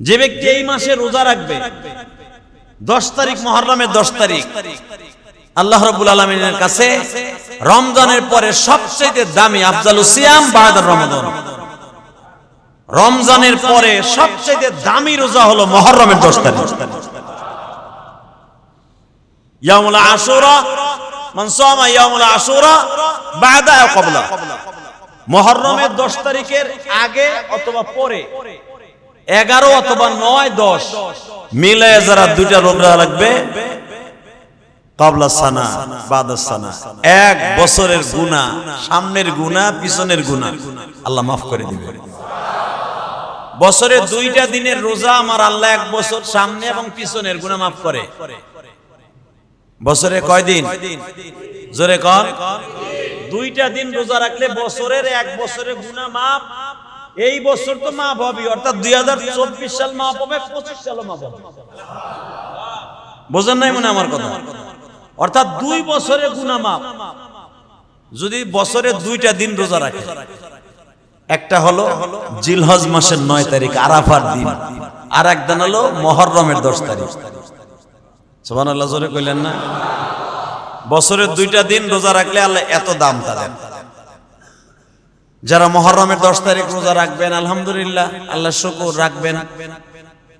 যে ব্যক্তি এই মাসে রোজা রাখবে, দশ তারিখ মহরমের দশ তারিখ, আল্লাহ রবুল আলমিনের কাছে রমজানের পরে সবচেয়ে দামি আফজাল সিয়াম বাহাদার রমজান। রমজানের পরে সবচেয়ে দামি রোজা হলো মহরমের দশ তারিখ। মহরমের দশ তারিখের আগে অথবা পরে এগারো অথবা নয়, দশ। মিলে যারা দুইটা রোজা লাগবে এক বছরের গুণা, সামনের গুণা, পিছনের গুণা। আল্লাহ মাফ করে দিবে। বছরে দুইটা দিনের রোজা আমার আল্লাহ এক বছর সামনে এবং পিছনের গুণা মাফ করে। বছরে কয় দিন? জোরে কর দুইটা দিন রোজা রাখলে বছরের এক বছরের গুণা মাপ এই বছর তো মা হবে অর্থাৎ দুই হাজার চব্বিশ সাল মা হবে পঁচিশ সাল মাপ হবে বোঝেন নাই মনে আমার কথা? অর্থাৎ দুই বছরের গুণা মাপ যদি বছরে দুইটা দিন রোজা রাখে, একটা হলো জিলহজ মাসের নয় তারিখ, আরাফার দিন আর একদিন হলো মহররমের দশ তারিখ। আল্লাহ জোরে কইলেন না? বছরের দুইটা দিন রোজা রাখলে আল্লাহ এত দাম তাদের। যারা মহরমের দশ তারিখ রোজা রাখবেন, আলহামদুলিল্লাহ, আল্লাহ শুকুর, রাখবেন।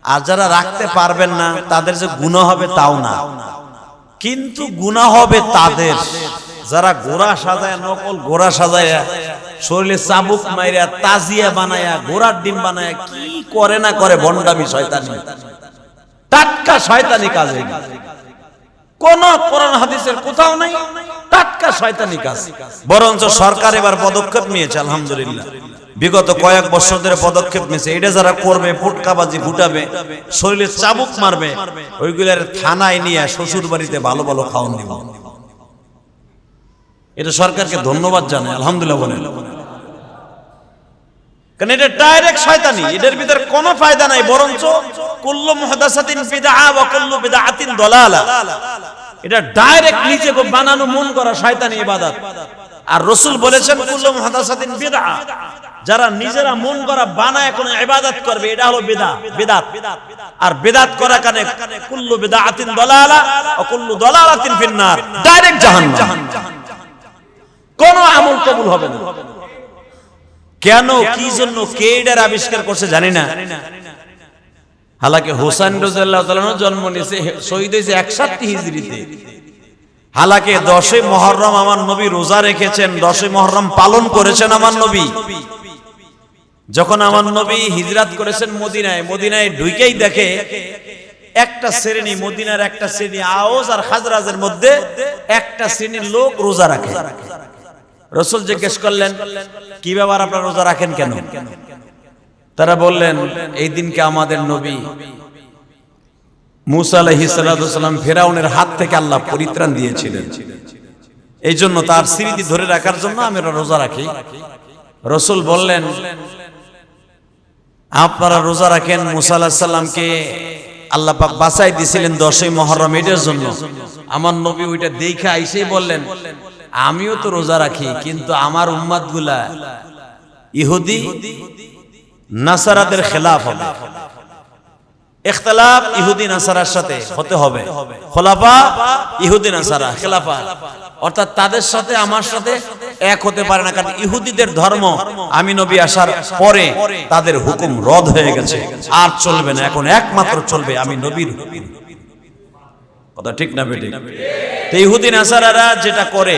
আর যারা রাখতে পারবেন না, তাদের যে গুণা হবে তাও না। কিন্তু গুণা হবে তাদের। যারা গোড়া সাজায়, নকল গোড়া সাজায়, শরীরে চাবুক মাইরা, তাজিয়া বানায়া ঘোড়ার ডিম বানায়া, কি করে না করে ভণ্ডামি শয়তানি। টাটকা শয়তানি কাজে। কোন কোরআন হাদিসের কোথাও নাই। শয়তানি কাজ। বরঞ্চ সরকার এবার পদক্ষেপ নিয়েছে, আলহামদুলিল্লাহ। বিগত কয়েক বছর ধরে পদক্ষেপ নিয়েছে। এটা যারা করবে, ফুটকাবাজি ফুটাবে শরীরে চাবুক মারবে, ওইগুলার থানায় নিয়ে শ্বশুর বাড়িতে ভালো ভালো খাওয়ান দিব। এটা সরকারকে ধন্যবাদ জানাই, আলহামদুলিল্লাহ বলে কারণ এটা ডাইরেক্ট শয়তানি এটার ভিতরে কোনো ফায়দা নাই, বরঞ্চ কুল্লু মুহদাসাতিন বিদআ ওয়া কুল্লু দালালা। এটা ডাইরেক্ট নিজে বানানো, মন করা শয়তানি ইবাদত। আর রসুল বলেছেন কুল্লু মুহদাসাতিন বিদআ। যারা নিজেরা মন করা বানায় কোন ইবাদত করবে, এটা হলো বিদআ, বিদাত। আর বিদাত করা কানে কুল্লু বিদআতিন দালালা ওয়া কুল্লু দালালাতিন ফিন্নার। ডাইরেক্ট জাহান্নাম। কোন আমল কবুল হবে না। কেন, কি জন্য, কে এটার আবিষ্কার করছে জানি না। হালাকে হোসেন তাআলা জন্ম নিয়েছে শহীদ হয়েছে একষট্টি হিজরিতে হালাকে দশই মহররম আমার নবী রোজা রেখেছেন, দশই মহররম পালন করেছেন আমার নবী। যখন আমার নবী হিজরাত করেছেন মদিনায় মদিনায় ঢুকেই দেখে একটা শ্রেণি, মদিনার একটা শ্রেণি আওজ আর খাজরাজের মধ্যে একটা শ্রেণির লোক রোজা রাখে। রসুল জিজ্ঞেস করলেন, কি ব্যাপার আপনারা রোজা রাখেন কেন? তারা বললেন, এই দিনকে আমাদের নবী? মুসা আলহিসাল্লাম ফেরাউনের হাত থেকে আল্লাহ পরিত্রাণ দিয়েছিলেন। এই জন্য তার স্মৃতি ধরে রাখার জন্য আমি রোজা রাখি। রসুল বললেন, আপনারা রোজা রাখেন মুসা আল্লাহ পাক বাঁচাই দিয়েছিলেন দশই মহরম এটার জন্য। আমার নবী ওইটা দেখে আইসেই বললেন, আমিও তো রোজা রাখি, কিন্তু আমার উম্মাদগুলা ইহুদি নাসারাদের খেলাফ হবে। ইখতলাফ ইহুদি নাসারার সাথে হতে হবে। খোলাফা ইহুদি নাসারা, খেলাফা। অর্থাৎ তাদের সাথে, আমার সাথে এক হতে পারে না, কারণ ইহুদিদের ধর্ম আমি নবী আসার পরে তাদের হুকুম রদ হয়ে গেছে। আর চলবে না, এখন একমাত্র চলবে আমি নবীর কথা ঠিক না বেটি তো ইহুদি নাসারারা যেটা করে,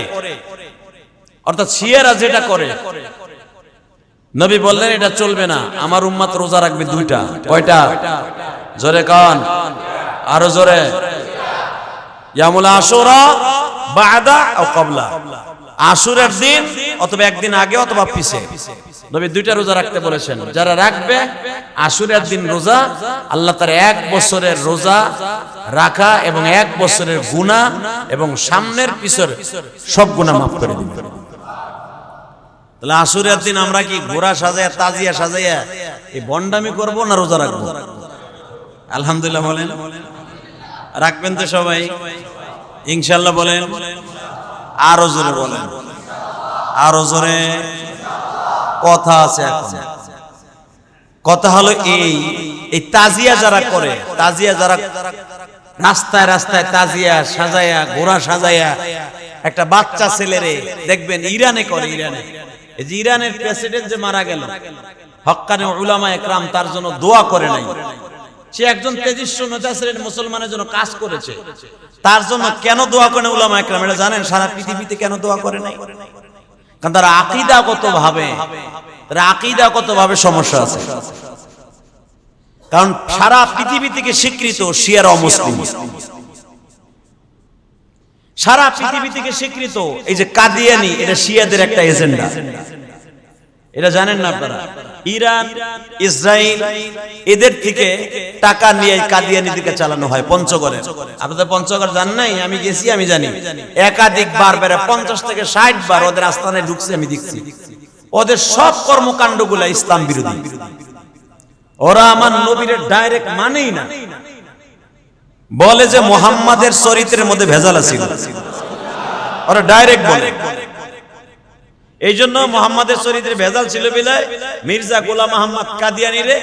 অর্থাৎ শিয়ারা যেটা করে নবী বললেন, এটা চলবে না। আমার উম্মাত রোজা রাখবে দুইটা। কয়টা? জোরে কান। আরও জোরে। ইয়ামুল আশুরা বাদা ও কবলা। আশুরের দিন অথবা একদিন আগে অথবা পিছে। নবী দুইটা রোজা রাখতে বলেছেন। যারা রাখবে, আশুরের দিন রোজা, আল্লাহ তার এক বছরের রোজা রাখা এবং এক বছরের গুনাহ এবং সামনের পিছর সব গুনাহ মাফ করে দিবে তাহলে আসুরের দিন আমরা কি ঘোড়া সাজাইয়া, তাজিয়া সাজাইয়া এই বন্ডামি করব না রোজা রাখব? আলহামদুলিল্লাহ বলেন। রাখবেন তো সবাই। ইনশাল্লাহ বলেন। আরও জোরে বলেন। আরও জোরে। কথা আছে কথা হলো এই এই তাজিয়া যারা করে, তাজিয়া যারা রাস্তায় রাস্তায় তাজিয়া সাজায়া ঘোড়া সাজায়া একটা বাচ্চা ছেলেরে দেখবেন ইরানে করে, ইরানে। ইরানের প্রেসিডেন্ট যে মারা গেল হক্কানে উলামা একরাম তার জন্য দোয়া করে নাই। সে একজন তেজস্ব নেতা ছিলেন মুসলমানের জন্য কাজ করেছে। তার জন্য কেন দোয়া করে উলামা একরাম? এটা জানেন, সারা পৃথিবীতে কেন দোয়া করে নাই? কারণ তার আকিদাগত ভাবে তার আকিদাগত ভাবে সমস্যা আছে। কারণ সারা পৃথিবী থেকে স্বীকৃত শিয়ার অমুসলিম সারা পৃথিবী থেকে স্বীকৃত এই যে কাদিয়ানি, এটা শিয়াদের একটা এজেন্ডা। এটা জানেন না আপনারা? ইরান, ইসরায়েল, এদের থেকে টাকা নিয়ে কাদিয়ানি দিকে চালানো হয়, পঞ্চগড়ে। আপনাদের পঞ্চগড় জান নাই? আমি গেছি, আমি জানি। একাধিক বার বেড়ে পঞ্চাশ থেকে ষাট বার ওদের আস্থানে ঢুকছে, আমি দেখছি। ওদের সব কর্মকাণ্ডগুলা ইসলাম বিরোধী। ওরা আমার নবীর ডাইরেক্ট মানেই না। বলে যে মোহাম্মদের চরিত্রের মধ্যে ভেজাল আছে। ওরা ডাইরেক্ট বলে। এই জন্য মোহাম্মদের চরিত্রে ভেজাল ছিল বিলাই মির্জা গোলাম আহমদ কাদিয়ানি রে,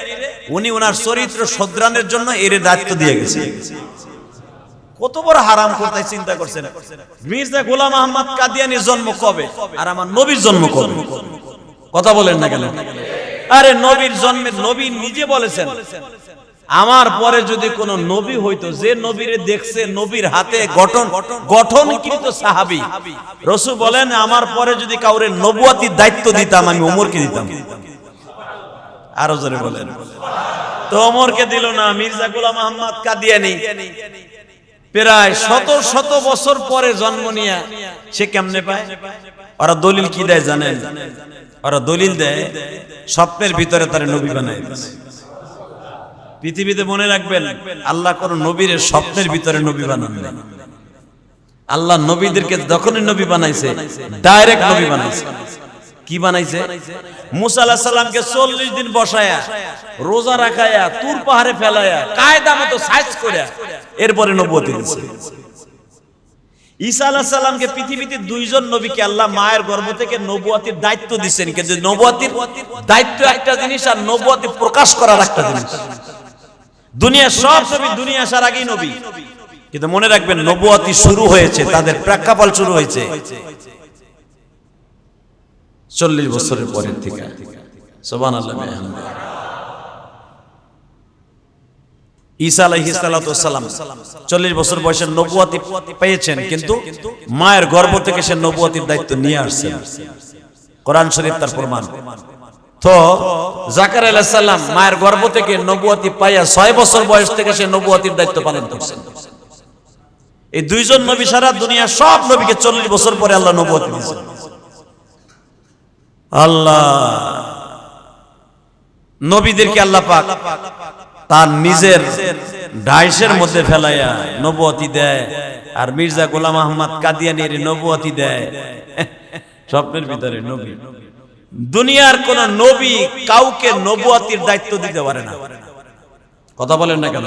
উনি ওনার চরিত্র শোধরানোর জন্য এর দায়িত্ব দিয়ে গেছে। কত বড় হারাম করতে চিন্তা করছেন? মির্জা গোলাম আহমদ কাদিয়ানির জন্ম কবে? আর আমার নবীর জন্ম কবে? কথা বলেন না কেন? আরে নবীর জন্মে নবী নিজে বলেছেন। আমার পরে যদি কোন নবী হইতো, যে নবীরে দেখছে, নবীর হাতে গঠন গঠনকৃত সাহাবী। রসুল বলেন, আমার পরে যদি কাউরে নবুয়াতির দায়িত্ব দিতাম, আমি ওমরকে দিতাম। আরও জোরে বলেন। তো ওমরকে দিল না, মির্জা গোলাম আহমদ কাদিয়ানি। প্রায় শত শত বছর পরে জন্ম নিয়ে সে কেমনে পায়? ওরা দলিল কি দেয় জানেন? ওরা দলিল দেয়, স্বপ্নের ভিতরে তার নবী বানায়। পৃথিবীতে মনে রাখবেন, আল্লাহ কোন নবীর স্বপ্নের ভিতরে নবী বানান আল্লাহ নবীদেরকে যখনই নবী বানাইছে ডাইরেক্ট নবী বানাইছে। কি বানাইছে? মুসা আলাহ চল্লিশ দিন বসায়া, রোজা রাখায়া, তুর পাহাড়ে ফেলায়া, কায়দা মতো সাইজ করে এরপরে নবুয়তি দিচ্ছে ঈসা আলাহ সাল্লামকে পৃথিবীতে দুইজন নবীকে আল্লাহ মায়ের গর্ভ থেকে নবুয়াতির দায়িত্ব দিচ্ছেন কিন্তু নবুয়াতির দায়িত্ব একটা জিনিস আর নবুয়াতি প্রকাশ করার একটা জিনিস। দুনিয়া সব নবী দুনিয়া আসার আগেই নবী। কিন্তু মনে রাখবেন, নবুয়াতি শুরু হয়েছে, তাদের প্রেক্ষাপল শুরু হয়েছে। চল্লিশ বছরের পরের থেকে। সোবান আল্লাহ ঈসা আলাইহিস সালাম চল্লিশ বছর বয়সে নবুয়াতি পেয়েছেন, কিন্তু মায়ের থেকে সে নবুয়াতির দায়িত্ব নিয়ে কোরআন শরীফ তার প্রমাণ। তো জাকার আলাইহিস সালাম মায়ের গর্ভ থেকে নবুয়াতি পাইয়া ছয় বছর বয়স থেকে সে নবুয়াতির দায়িত্ব পালন করছেন এই দুইজন নবী সারা দুনিয়া সব নবীকে চল্লিশ বছর পরে আল্লাহ নবুয়াতি দিয়েছেন আল্লাহ, নবীদেরকে আল্লাহ পাক তার নিজের ডাইসের মধ্যে ফেলাইয়া নবুয়তি দেয় আর মির্জা গোলাম আহমদ কাদিয়ানির নবুয়তি দেয়। স্বপ্নের ভিতরে নবী। দুনিয়ার কোন নবী কাউকে নবুয়াতির দায়িত্ব দিতে পারে না। কথা বলেন না কেন?